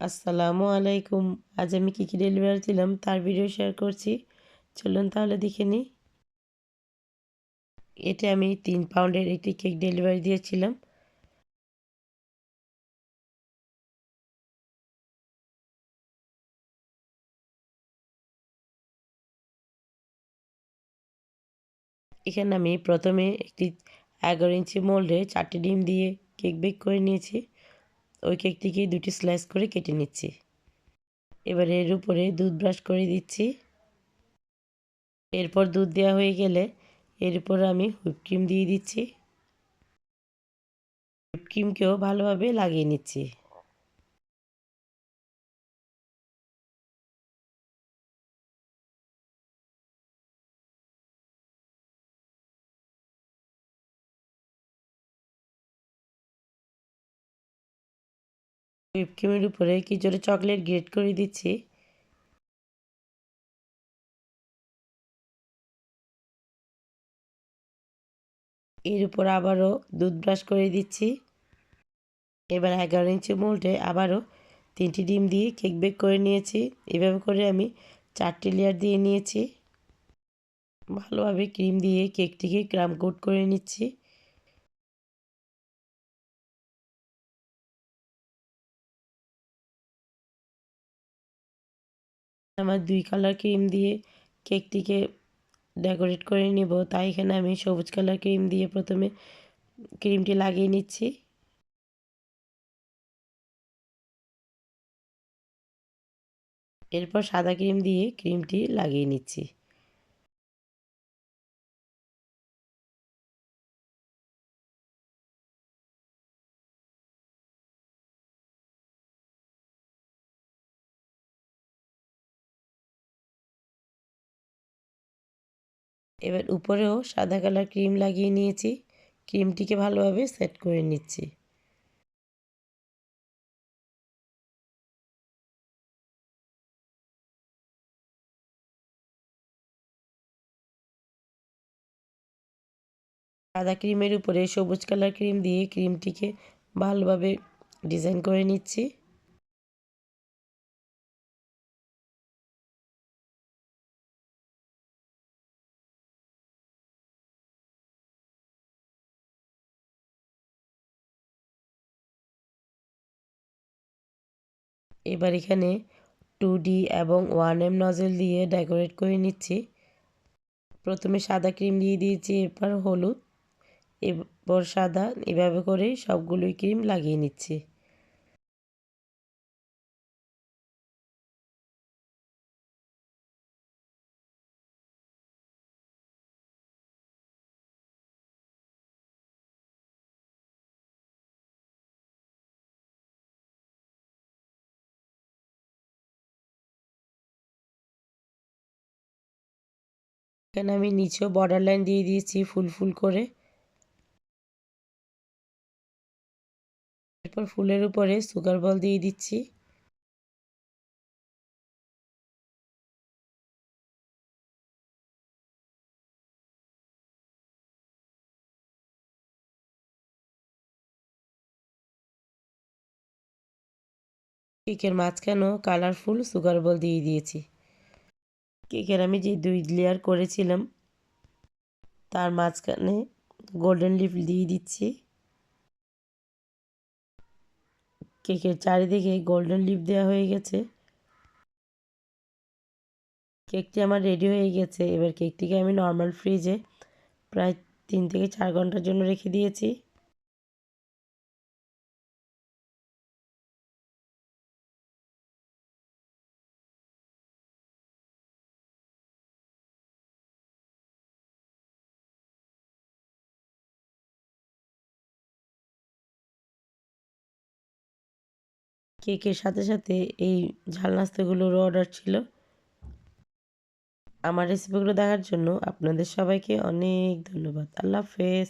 আসসালামু আলাইকুম। আজ আমি কী কী ডেলিভারি দিলাম তার ভিডিও শেয়ার করছি। চলুন তাহলে দেখে নিই এটা আমি তিন পাউন্ডের একটি কেক ডেলিভারি দিয়েছিলাম। এখানে আমি প্রথমে একটি এগারো ইঞ্চি মোল্ডে চারটি ডিম দিয়ে কেক বেক করে নিয়েছি। ওই কেকটিকে দুটি স্লাইস করে কেটে নিচ্ছি। এবার এর উপরে দুধ ব্রাশ করে দিচ্ছি। এরপর দুধ দেওয়া হয়ে গেলে এর উপর আমি হুইপ ক্রিম দিয়ে দিচ্ছি। হুইপ ক্রিমকেও ভালোভাবে লাগিয়ে নিচ্ছি। ক্রিমের উপরে কিছুটা চকলেট গ্রেট করে দিচ্ছি? এর উপর আবারও দুধ ব্রাশ করে দিচ্ছি। এবার এগারো ইঞ্চি মোল্ডে আবারও তিনটি ডিম দিয়ে কেক বেক করে নিয়েছি। এভাবে করে আমি চারটি লেয়ার দিয়ে নিয়েছি। ভালোভাবে ক্রিম দিয়ে কেকটিকে ক্রাম কোট করে নিচ্ছি। আমার দুই কালার ক্রিম দিয়ে কেকটিকে ডেকোরেট করে নিব। তাই এখানে আমি সবুজ কালার ক্রিম দিয়ে প্রথমে ক্রিমটি লাগিয়ে নিচ্ছি। এরপর সাদা ক্রিম দিয়ে ক্রিমটি লাগিয়ে নিচ্ছি। এবার উপরেও সাদা কালার ক্রিম লাগিয়ে নিয়েছি। ক্রিমটিকে ভালোভাবে সেট করে নিচ্ছি। সাদা ক্রিমের উপরে সবুজ কালার ক্রিম দিয়ে ক্রিমটিকে ভালোভাবে ডিজাইন করে নিচ্ছি। এবার এখানে টু ডি এবং ওয়ান এম নজেল দিয়ে ডেকোরেট করে নিচ্ছি। প্রথমে সাদা ক্রিম দিয়ে দিয়েছি, এরপর হলুদ এরপর সাদা, এভাবে করে সবগুলোই ক্রিম লাগিয়ে নিচ্ছি। এখানে আমি নিচেও বর্ডার লাইন দিয়ে দিয়েছি ফুল ফুল করে? এরপর ফুলের উপরে সুগার বল দিয়ে দিচ্ছি। কেকের মাঝখানেও কালারফুল সুগার বল দিয়ে দিয়েছি। কেকের আমি যে দুই লেয়ার করেছিলাম, তার মাঝখানে গোল্ডেন লিফ দিয়ে দিচ্ছি। কেকের চারিদিকে গোল্ডেন লিপ দেওয়া হয়ে গেছে। কেকটি আমার রেডি হয়ে গেছে। এবার কেকটিকে আমি নর্মাল ফ্রিজে প্রায় তিন থেকে চার ঘণ্টার জন্য রেখে দিয়েছি। কেকের সাথে সাথে এই ঝাল নাস্তাগুলোরও অর্ডার ছিল। আমার রেসিপিগুলো দেখার জন্য আপনাদের সবাইকে অনেক ধন্যবাদ। আল্লাহ হাফেজ।